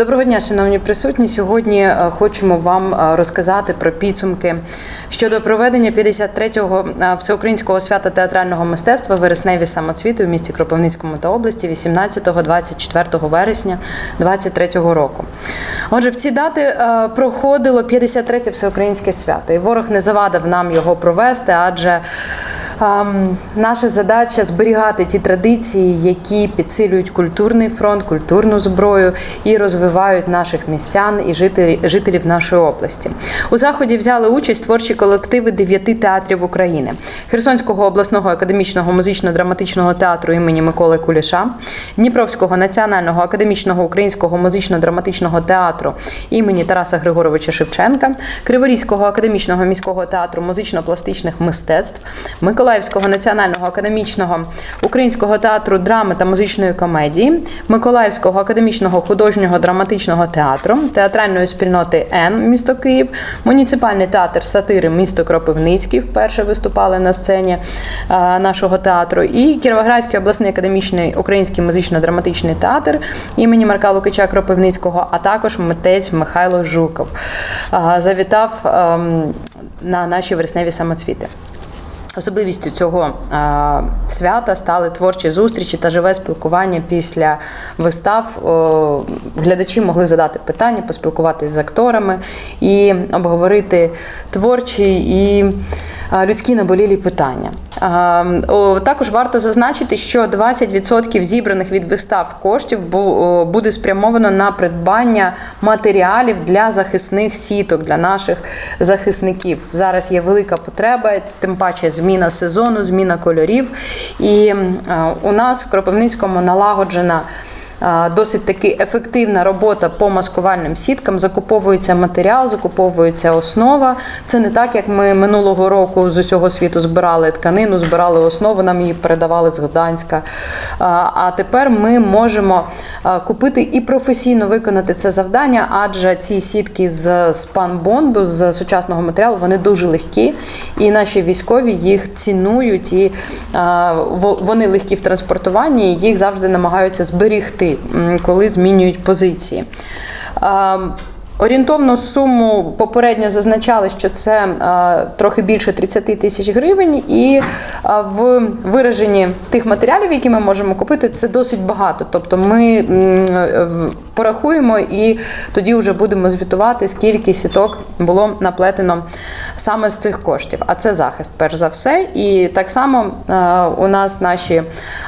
Доброго дня, шановні присутні. Сьогодні е, хочемо вам е, розказати про підсумки щодо проведення 53-го е, всеукраїнського свята театрального мистецтва вересневі самоцвіти у місті Кропивницькому та області 18-24 вересня 2023 року. Отже, в ці дати проходило 53-те всеукраїнське свято, і ворог не завадив нам його провести, адже наша задача зберігати ті традиції, які підсилюють культурний фронт, культурну зброю і розвивають наших містян і жителів, нашої області. У заході взяли участь творчі колективи дев'яти театрів України: Херсонського обласного академічного музично-драматичного театру імені Миколи Куліша, Дніпровського національного академічного українського музично-драматичного театру імені Тараса Григоровича Шевченка, Криворізького академічного міського театру музично-пластичних мистецтв, Миколаївського національного академічного українського театру драми та музичної комедії, Миколаївського академічного художнього драматичного театру, театральної спільноти Н місто Київ, муніципальний театр сатири місто Кропивницький вперше виступали на сцені нашого театру, і Кіровоградський обласний академічний український музично-драматичний театр імені Марка Лукича Кропивницького, а також митець Михайло Жуков завітав ем, на наші вересневі самоцвіти. Особливістю цього е, свята стали творчі зустрічі та живе спілкування після вистав. О, глядачі могли задати питання, поспілкуватися з акторами і обговорити творчі і е, людські наболілі питання. Е, о, також варто зазначити, що 20% зібраних від вистав коштів буде спрямовано на придбання матеріалів для захисних сіток для наших захисників. Зараз є велика потреба, тим паче зміна сезону, зміна кольорів. І е, у нас в Кропивницькому налагоджена. Досить таки ефективна робота по маскувальним сіткам. Закуповується матеріал, закуповується основа. Це не так, як ми минулого року з усього світу збирали тканину, збирали основу, нам її передавали з Гданська. А тепер ми можемо купити і професійно виконати це завдання, адже ці сітки з спанбонду, з сучасного матеріалу, вони дуже легкі, і наші військові їх цінують, і вони легкі в транспортуванні, і їх завжди намагаються зберігти, коли змінюють позиції. Орієнтовну суму попередньо зазначали, що це е, трохи більше 30 тисяч гривень, і е, в вираженні тих матеріалів, які ми можемо купити, це досить багато. Тобто ми м, порахуємо і тоді вже будемо звітувати, скільки сіток було наплетено саме з цих коштів. А це захист, перш за все. І так само е, у нас наші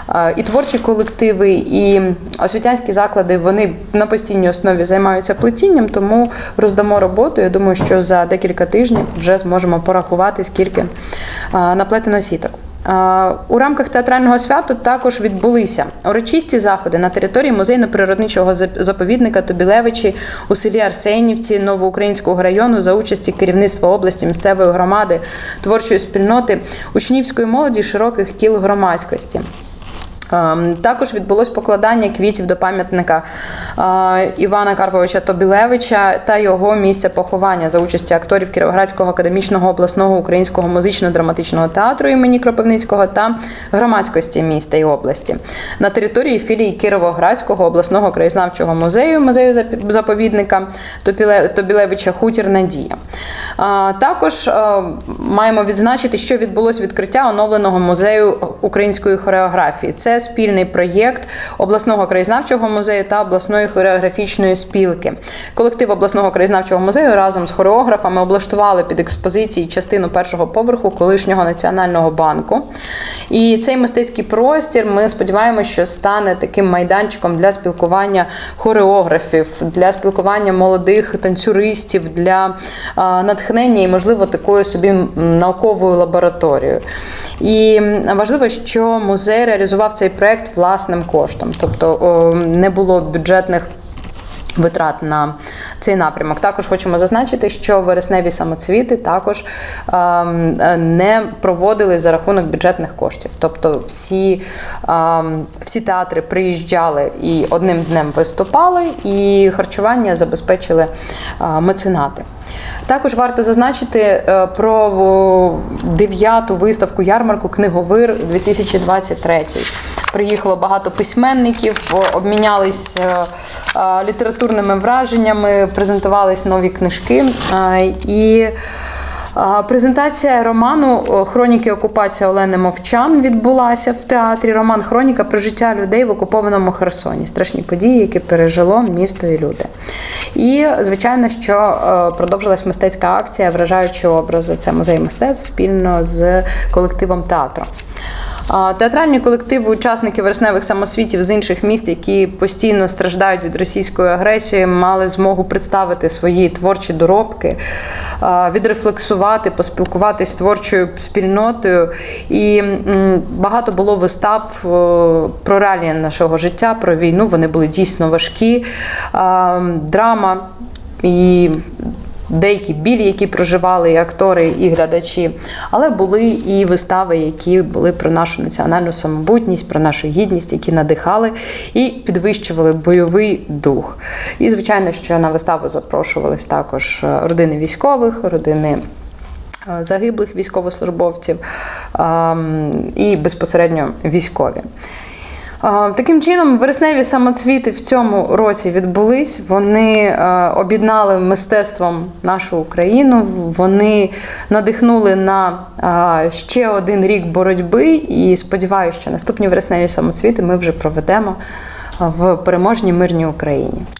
е, і творчі колективи, і освітянські заклади вони на постійній основі займаються плетінням, тому роздамо роботу. Я думаю, що за декілька тижнів вже зможемо порахувати, скільки е, наплетено сіток. Е, У рамках театрального свята також відбулися урочисті заходи на території музейно-природничого зап- заповідника Тобілевичі у селі Арсенівці Новоукраїнського району за участі керівництва області, місцевої громади, творчої спільноти, учнівської молоді, широких кіл громадськості. Ем, Також відбулось покладання квітів до пам'ятника е, Івана Карповича Тобілевича та його місця поховання за участі акторів Кіровоградського академічного обласного українського музично-драматичного театру імені Кропивницького та громадськості міста і області на території філії Кіровоградського обласного краєзнавчого музею, музею заповідника Тобілевича Хутір Надія. Також е, маємо відзначити, що відбулось відкриття оновленого музею української хореографії. Це спільний проєкт обласного краєзнавчого музею та обласної хореографічної спілки. Колектив обласного краєзнавчого музею разом з хореографами облаштували під експозиції частину першого поверху колишнього національного банку. І цей мистецький простір ми сподіваємося, що стане таким майданчиком для спілкування хореографів, для спілкування молодих танцюристів, для натхнення і, можливо, такою собі науковою лабораторією. І важливо, що музей реалізував цей проект власним коштом, тобто не було бюджетних. Витрат на цей напрямок. Також хочемо зазначити, що вересневі самоцвіти також ем, не проводили за рахунок бюджетних коштів. Тобто всі, ем, всі театри приїжджали і одним днем виступали, і харчування забезпечили е, меценати. Також варто зазначити е, про дев'яту виставку ярмарку Книговир 2023. Приїхало багато письменників, обмінялись е, е, літературними враженнями, презентувались нові книжки. І Презентація роману Хроніки окупації Олени Мовчан відбулася в театрі. Роман Хроніка про життя людей в окупованому Херсоні. Страшні події, які пережило місто і люди. І, звичайно, що е, продовжилась мистецька акція Вражаючі образи. Це музей мистецтв спільно з колективом театру. Театральні колективи, учасники вересневих самосвітів з інших міст, які постійно страждають від російської агресії, мали змогу представити свої творчі доробки, відрефлексувати, поспілкуватись з творчою спільнотою. І багато було вистав про реалії нашого життя, про війну. Вони були дійсно важкі. Драма і деякі білі, які проживали і актори, і глядачі, але були і вистави, які були про нашу національну самобутність, про нашу гідність, які надихали і підвищували бойовий дух. І, звичайно, що на виставу запрошувались також е, родини військових, родини. е, Загиблих військовослужбовців і безпосередньо військові. Таким чином, вересневі самоцвіти в цьому році відбулись. Вони е, об'єднали мистецтвом нашу Україну. Вони надихнули на е, ще один рік боротьби. І сподіваюся, що наступні вересневі самоцвіти ми вже проведемо в переможній мирній Україні.